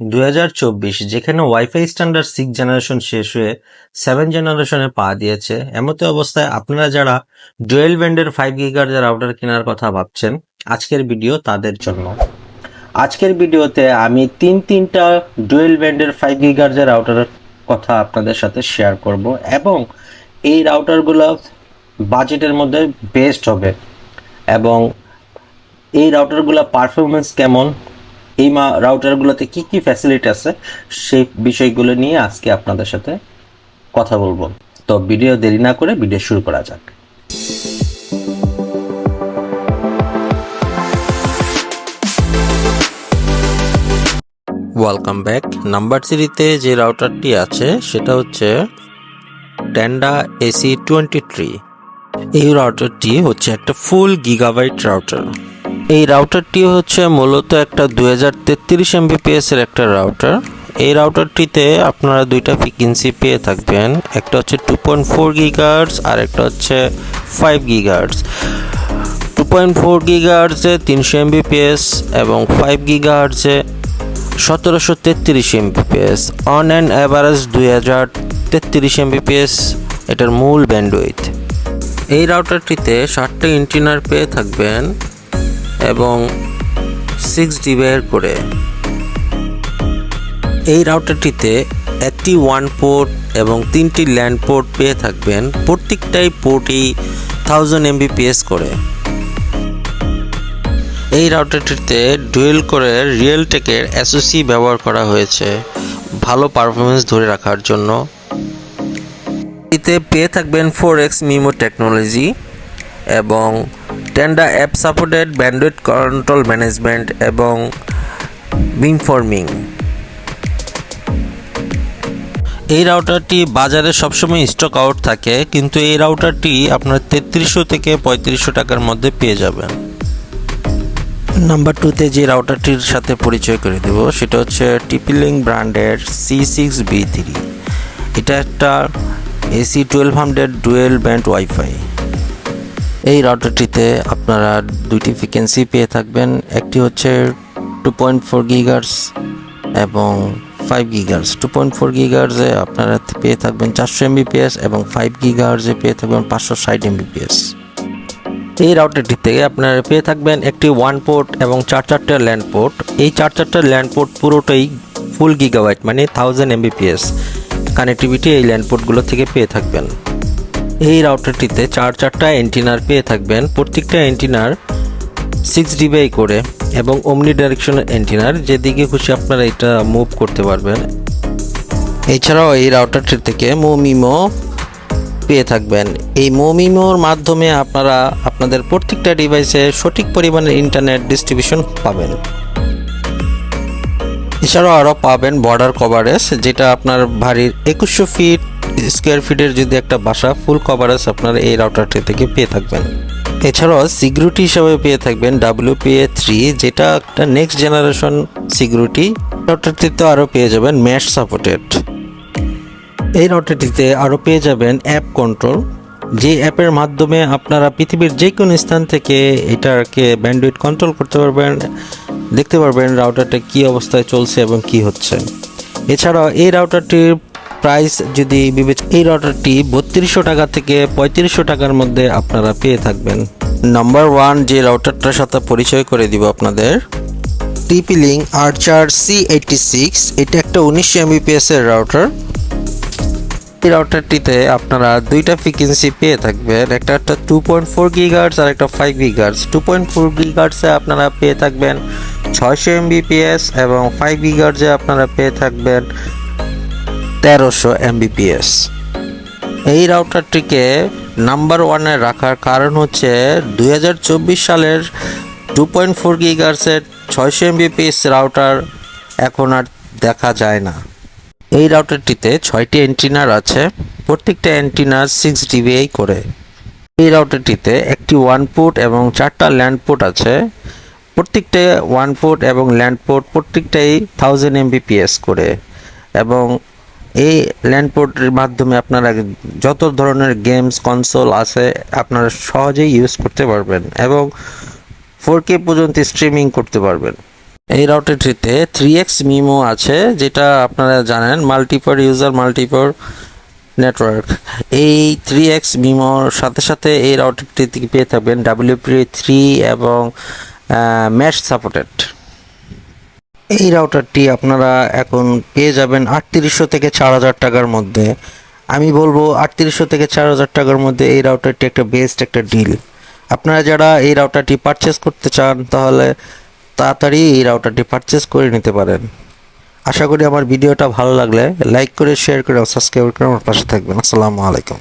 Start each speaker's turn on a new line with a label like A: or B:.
A: 2024 যেখানে wifi standard six generation শেষ হয়ে সেভেন জেনারেশনে পা দিয়েছে। এমতো অবস্থায় আপনারা যারা ডুয়েল ব্যান্ডের ফাইভ গিগার্জের রাউটার কেনার কথা ভাবছেন, আজকের ভিডিও তাদের জন্য। আজকের ভিডিওতে আমি তিন তিনটা ডুয়েল ব্যান্ডের ফাইভ গিগার্জের রাউটারের কথা আপনাদের সাথে শেয়ার করব এবং এই রাউটারগুলো বাজেটের মধ্যে বেস্ট হবে। এবং এই রাউটারগুলো পারফরমেন্স কেমন এই মা রাউটারগুলোতে কি কি ফ্যাসিলিটি আছে, সেই বিষয়গুলো নিয়ে আজকে আপনাদের সাথে কথা বলব। তো ভিডিও দেরি না করে ভিডিও শুরু করা যাক। ওয়েলকাম ব্যাক নাম্বার থ্রিতে যে রাউটারটি আছে, সেটা হচ্ছে ট্যান্ডা এসি টোয়েন্টি থ্রি এই রাউটারটি হচ্ছে একটা ফুল গিগাবাইট রাউটার এই রাউটারটি হচ্ছে মূলত একটা দুই হাজার এর একটা রাউটার এই রাউটারটিতে আপনারা দুইটা ফ্রিকুয়েন্সি পেয়ে থাকবেন। একটা হচ্ছে টু পয়েন্ট ফোর গিগার্স আর একটা হচ্ছে five gigahertz two point four গিগার্সে তিনশো এমবিপিএস এবং ফাইভ গিগার্সে সতেরোশো তেত্রিশ এমবিপিএস অন অ্যান্ড অ্যাভারেজ দুই হাজার তেত্রিশ এমবিপিএস এটার মূল ব্যান্ডউইথ এই রাউটারটিতে ষাটটা ইন্টিনার পেয়ে থাকবেন। এবং সিক্স ডিবের করে। এই রাউটারটিতে একটি ওয়ান পোর্ট এবং তিনটি ল্যান্ড পোর্ট পেয়ে থাকবেন। প্রত্যেকটাই পোর্টই থাউজেন্ড এমবিপিএস করে। এই রাউটারটিতে ডুয়েল করে রিয়েল টেকের এসওসি ব্যবহার করা হয়েছে। ভালো পারফরমেন্স ধরে রাখার জন্য। এতে পেয়ে থাকবেন ফোর এক্স মিমো টেকনোলজি এবং Tenda app supported bandwidth control management এবং বিমফর্মিং এই রাউটারটি বাজারে সবসময় স্টক আউট থাকে, কিন্তু এই রাউটারটি আপনার তেত্রিশশো থেকে পঁয়ত্রিশশো টাকার মধ্যে পেয়ে যাবেন। নাম্বার টুতে যে রাউটারটির সাথে পরিচয় করে দেব, সেটা হচ্ছে টিপিলিং ব্র্যান্ডের সি সিক্স বি থ্রি এটা একটা AC twelve hundred dual band wifi এই রাউটারটিতে আপনারা দুইটি ফ্রিকোয়েন্সি পেয়ে থাকবেন। একটি হচ্ছে টু পয়েন্ট ফোর গিগার্স এবং five gigahertz two point four গিগার্সে আপনারা পেয়ে থাকবেন চারশো এমবিপিএস এবং ফাইভ গিগার্সে পেয়ে থাকবেন পাঁচশো ষাট এমবিপিএস এই রাউটারটি থেকে আপনারা পেয়ে থাকবেন একটি ওয়ান পোর্ট এবং চার চারটা ল্যান্ড পোর্ট এই চার চারটা ল্যান্ড পোর্ট পুরোটাই ফুল গিগাবাইট মানে থাউজেন্ড এমবিপিএস কানেক্টিভিটি এই ল্যান্ড পোর্টগুলো থেকে পেয়ে থাকবেন। এই রাউটারটিতে চার চারটা এন্টিনার পেয়ে থাকবেন। প্রত্যেকটা এন্টিনার সিক্স ডিবাই করে এবং অমনি ডাইরেকশনের এন্টিনার যেদিকে খুশি আপনারা এটা মুভ করতে পারবেন। এছাড়াও এই রাউটারটি থেকে মোমিমো পেয়ে থাকবেন। এই মোমিমোর মাধ্যমে আপনারা আপনাদের প্রত্যেকটা ডিভাইসে সঠিক পরিমাণে ইন্টারনেট ডিস্ট্রিবিউশন পাবেন। এছাড়াও আরও পাবেন বর্ডার কভারেজ যেটা আপনার ভারীর একুশশো ফিট স্কোয়ার ফিটের যদি একটা বাসা ফুল কভারেজ আপনারা এই রাউটারটি থেকে পেয়ে থাকবেন। এছাড়াও সিকিউরিটি হিসাবে পেয়ে থাকবেন ডাব্লিউপিএ থ্রি যেটা একটা নেক্সট জেনারেশন সিকিউরিটি রাউটারটিতে আরও পেয়ে যাবেন ম্যাশ সাপোর্টেড এই রাউটারটিতে আরও পেয়ে যাবেন অ্যাপ কন্ট্রোল যে অ্যাপের মাধ্যমে আপনারা পৃথিবীর যে কোনো স্থান থেকে এটাকে ব্যান্ডউইথ কন্ট্রোল করতে পারবেন, দেখতে পারবেন রাউটারটা কী অবস্থায় চলছে এবং কি হচ্ছে। এছাড়াও এই রাউটারটির প্রাইস যদি বিবেচ এই রাউটারটি বত্রিশশো টাকা থেকে পঁয়ত্রিশশো টাকার মধ্যে আপনারা পেয়ে থাকবেন। নাম্বার ওয়ান যে রাউটারটার সাথে পরিচয় করে দিব আপনাদের TP link Archer C eighty six এটা একটা উনিশশো এমবিপিএস এর রাউটার এই রাউটারটিতে আপনারা দুইটা ফ্রিকোয়েন্সি পেয়ে থাকবেন, একটা একটা টু পয়েন্ট ফোর গিগার্স আর একটা five gigahertz two point four গিগার্সে আপনারা পেয়ে থাকবেন, ছয়শো এমবিপিএস এবং ফাইভ গিগার্সে আপনারা পেয়ে থাকবেন তেরোশো এমবিপিএস এই রাউটারটিকে নাম্বার ওয়ানে রাখার কারণ হচ্ছে দু হাজার চব্বিশ সালের টু পয়েন্ট ফোর গিগার্সের ছয়শো এমবিপিএস রাউটার এখন আর দেখা যায় না। এই রাউটারটিতে ছয়টি অ্যান্টিনার আছে, প্রত্যেকটা অ্যান্টিনার সিক্স ডিবিআই করে। এই রাউটারটিতে একটি ওয়ান পোর্ট এবং চারটা ল্যান্ড পোর্ট আছে, প্রত্যেকটা ওয়ান পোর্ট এবং ল্যান্ড পোর্ট প্রত্যেকটাই থাউজেন্ড এমবিপিএস করে। এবং এই ল্যান্ড পোর্টের মাধ্যমে আপনারা যত ধরনের গেমস কনসোল আছে, আপনারা সহজেই ইউজ করতে পারবেন এবং ফোর কে পর্যন্ত স্ট্রিমিং করতে পারবেন। এই রাউটারটিতে থ্রি এক্স মিমো আছে, যেটা আপনারা জানেন মাল্টিপর ইউজার মাল্টিপর নেটওয়ার্ক এই থ্রি এক্স মিমোর সাথে সাথে এই রাউটারটি পেয়ে থাকবেন ডাব্লিউপি থ্রি এবং ম্যাশ সাপোর্টেড এই রাউটারটি আপনারা এখন পেয়ে যাবেন আটত্রিশশো থেকে চার হাজার টাকার মধ্যে। আমি বলব আটত্রিশশো থেকে চার হাজার টাকার মধ্যে এই রাউটারটি একটা বেস্ট একটা ডিল আপনারা যারা এই রাউটারটি পারচেস করতে চান, তাহলে তাড়াতাড়ি এই রাউটারটি পারচেস করে নিতে পারেন। আশা করি আমার ভিডিওটা ভালো লাগলে লাইক করে শেয়ার করে সাবস্ক্রাইব করে আমার পাশে থাকবেন। আসসালামু আলাইকুম।